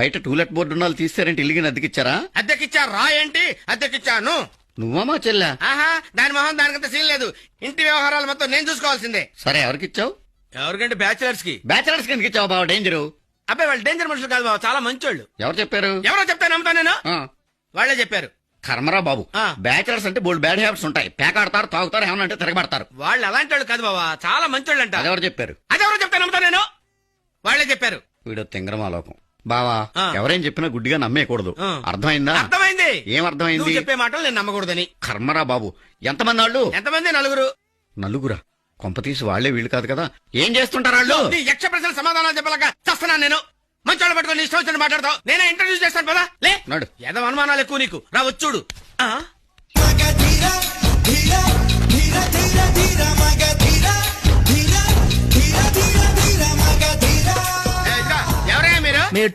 బయట to let board ఉన్న వాళ్ళు తీస్తారంటే? ఇల్లుగిన అద్దెకిచ్చారా? అద్దెకిచ్చా? రా ఏంటి? అద్దెకిచ్చాను. నువ్వా మా చెల్లె? ఆహా దాని మొహం దానికంత సీన్ లేదు. ఇంటి వ్యవహారాలు మొత్తం నేను చూసుకోవాల్సిందే. సరే ఎవరికిచ్చావు ఎవరికంటే బ్యాచిలర్స్కి బ్యాచిలర్స్ కిందకి ఇచ్చావు బావ? డేంజరు. అబ్బాయి వాళ్ళు డేంజర్ మనుషులు కాదు బాబు చాలా మంచోళ్ళు. ఎవరు చెప్పారు? ఎవరో చెప్తా నమ్ముతా నేను? ఆ, వాళ్ళే చెప్పారు. కర్మరా బాబు. ఆ. బ్యాచిలర్స్ అంటే బోల్డ్ బ్యాడ్ హ్యాబిట్స్ ఉంటాయి. పేకాడతారు తాగుతారు ఏమన్నా అంటే తిరగబడతారు. వాళ్ళు అలాంటి వాళ్ళు కాదు బాబా చాలా మంచోళ్ళు అంట అదెవరు చెప్పారు? అదెవరో చెప్తా నమ్ముతా నేను? వాళ్ళే చెప్పారు. వీడు తింగరమాలోకం. బావా. ఎవరేం చెప్పినా గుడ్డిగా నమ్మేయకూడదు. అర్థమైందా? అర్థమైంది. ఏం అర్థమైంది చెప్పే మాటలు నేను నమ్మకూడదని. కర్మరా బాబు. ఎంతమంది వాళ్ళు ఎంతమంది నలుగురు? నలుగురా? కొంపతీసి వాళ్ళే వీళ్ళు కాదు కదా. ఏం చేస్తుంటారు వాళ్ళు? నీ యక్ష ప్రశ్నల సమాధానాలు చెప్పలేక చస్తున్నాను నేను. మంచోళ్ళు పట్టుకొని ఇష్టం వచ్చినట్టు మాట్లాడతావు. నేనే ఇంటర్వ్యూ చేస్తాను పదా. లే. నడు. ఏదో అనుమానాలు ఎక్కువ నీకు. రా వచ్చుడు మీరు